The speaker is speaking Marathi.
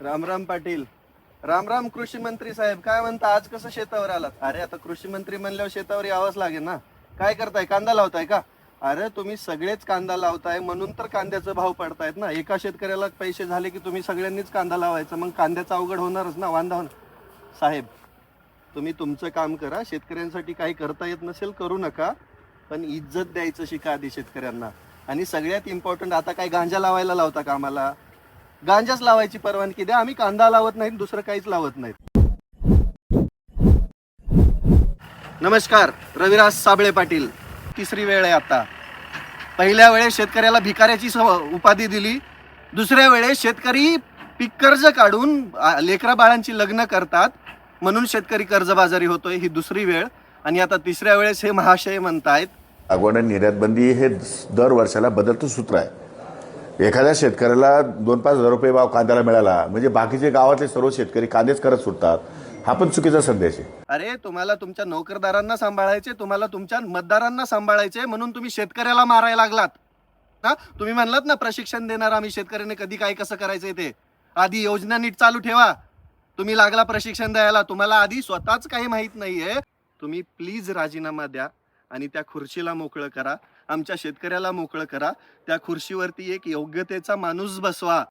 राम राम पाटील. राम राम कृषी मंत्री साहेब काय म्हणता? आज कसं शेतावर आलात? अरे आता कृषी मंत्री म्हणल्यावर शेतावर यावंच लागेल ना? काय करताय? कांदा लावताय का? अरे तुम्ही सगळेच कांदा लावताय म्हणून तर कांद्याचे भाव पडतायत ना? एका शेतकऱ्याला पैसे झाले की तुम्ही सगळ्यांनीच कांदा लावायचा मग कांद्याचा अवघड होणारच ना वांदा होणार साहेब तुम्ही तुमचं काम करा शेतकऱ्यांसाठी काही करता येत नसेल करू नका पण इज्जत द्यायचं शिका आधी शेतकऱ्यांना. आणि सगळ्यात इम्पॉर्टंट आता काय गांजा लावायला लावता का आम्हाला? गांजाच लावायची परवानगी द्या. आम्ही कांदा लावत नाही दुसरं काहीच लावत नाही नमस्कार रविराज साबळे पाटील. तिसरी वेळ आहे आता. पहिल्या वेळेस शेतकऱ्याला भिकाऱ्याची उपाधी दिली. दुसऱ्या वेळेस शेतकरी पीक कर्ज काढून लेकरा बाळांची लग्न करतात म्हणून शेतकरी कर्जबाजारी होतोय ही दुसरी वेळ. आणि आता तिसऱ्या वेळेस हे महाशय म्हणतायत. लागवड आणि निर्यात बंदी हे दर वर्षाला बदलतं सूत्र आहे. एखाद्या शेतकऱ्याला दोन पाच हजार रुपये भाव कांद्याला मिळाला म्हणजे बाकीचे गावातले सर्व शेतकरी कांदेच करत सुटतात हा पण चुकीचा संदेश आहे. अरे तुम्हाला तुमच्या नोकरदारांना सांभाळायचे तुम्हाला तुमच्या मतदारांना सांभाळायचे म्हणून तुम्ही शेतकऱ्याला मारायला लागलात. ना तुम्ही म्हणलात ना प्रशिक्षण देणार आम्ही शेतकऱ्याने कधी काय कसं करायचंय ते. आधी योजना नीट चालू ठेवा. तुम्ही लागला प्रशिक्षण द्यायला तुम्हाला आधी स्वतःच काही माहीत नाहीये. तुम्ही प्लीज राजीनामा द्या. आणि त्या खुर्चीला मोकळं करा. आमच्या शेतकऱ्याला मोकळं करा. त्या खुर्चीवरती एक योग्यतेचा माणूस बसवा.